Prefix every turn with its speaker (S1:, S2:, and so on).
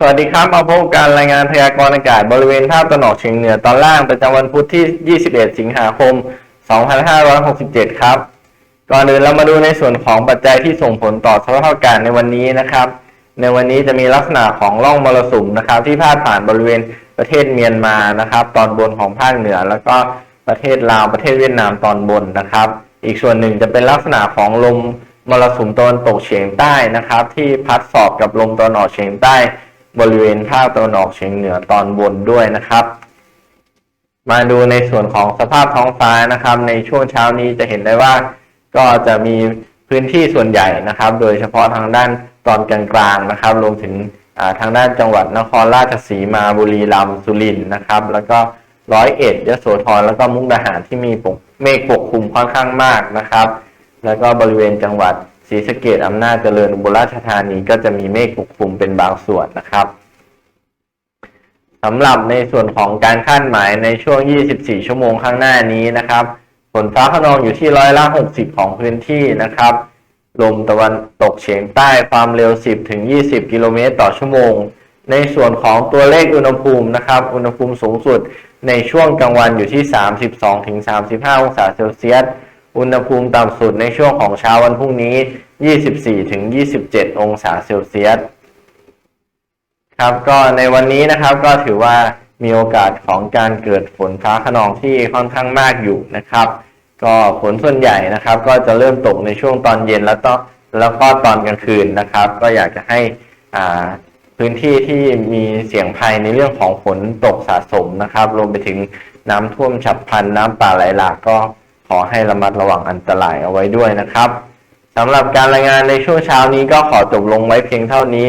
S1: สวัสดีครับมาพบกับการรายงานพยากรณ์อากาศบริเวณภาคตะวันออกเฉียงเหนือตอนล่างประจำวันพุธที่ 21 สิงหาคม 2567 ครับ ก่อนอื่นเรามาดูในส่วนของปัจจัยที่ส่งผลต่อสภาพอากาศในวันนี้นะครับ ในวันนี้จะมีลักษณะของร่องมรสุมนะครับ ที่พาดผ่านบริเวณประเทศเมียนมานะครับ ตอนบนของภาคเหนือ แล้วก็ประเทศลาวประเทศเวียดนามตอนบนนะครับ อีกส่วนหนึ่งจะเป็นลักษณะของลมมรสุมตะวันตกเฉียงใต้นะครับ ที่พัดสอบกับลมตะวันออกเฉียงใต้ บริเวณภาคตะวันออกเฉียงเหนือตอนบนด้วยนะครับ มาดูในส่วนของสภาพท้องฟ้านะครับ ในช่วงเช้านี้จะเห็นได้ว่าก็จะมีพื้นที่ส่วนใหญ่นะครับ โดยเฉพาะทางด้านตอนกลางๆนะครับ รวมถึงทางด้านจังหวัดนครราชสีมาบุรีรัมย์สุรินทร์นะครับ แล้วก็ร้อยเอ็ดยโสธรแล้วก็มุกดาหารที่มีปกเมฆปกคลุมค่อนข้างมากนะครับ แล้วก็บริเวณจังหวัดศรีสะเกดอำนาจเจริญอุบลราชธานีก็จะมีเมฆปก เป็นบางส่วนนะครับสำหรับในส่วนของการคาดหมายในช่วง 24 ชั่วโมงข้างหน้านี้นะครับฝนฟ้าขนองอยู่ที่ร้อยละ60 ของพื้นที่นะครับ ลมตะวันตกเฉียงใต้ความเร็ว 10 ถึง 20 กิโลเมตรต่อชั่วโมง ในส่วนของตัวเลขอุณหภูมินะครับ อุณหภูมิสูงสุดในช่วงกลางวันอยู่ที่ 32 ถึง 35 องศาเซลเซียส อุณหภูมิต่ำสุดในช่วงของเช้าวันพรุ่งนี้ 24 ถึง 27 องศาเซลเซียส ครับ ก็ในวันนี้นะครับก็ถือว่ามีโอกาสของการเกิดฝนฟ้าขนองที่ค่อนข้างมากอยู่นะครับ ก็ฝนส่วนใหญ่นะครับ ก็จะเริ่มตกในช่วงตอนเย็นแล้วก็แล้วก็ตอนกลางคืนนะครับ ก็อยากจะให้อ่าพื้นที่ที่มีเสี่ยงภัยในเรื่องของฝนตกสะสมนะครับรวมไปถึงน้ำท่วมฉับพลันน้ำป่าไหลหลากก็ขอให้ระมัดระวังอันตรายเอาไว้ด้วยนะครับสำหรับการรายงานในช่วงเช้านี้ก็ขอจบลงไว้เพียงเท่านี้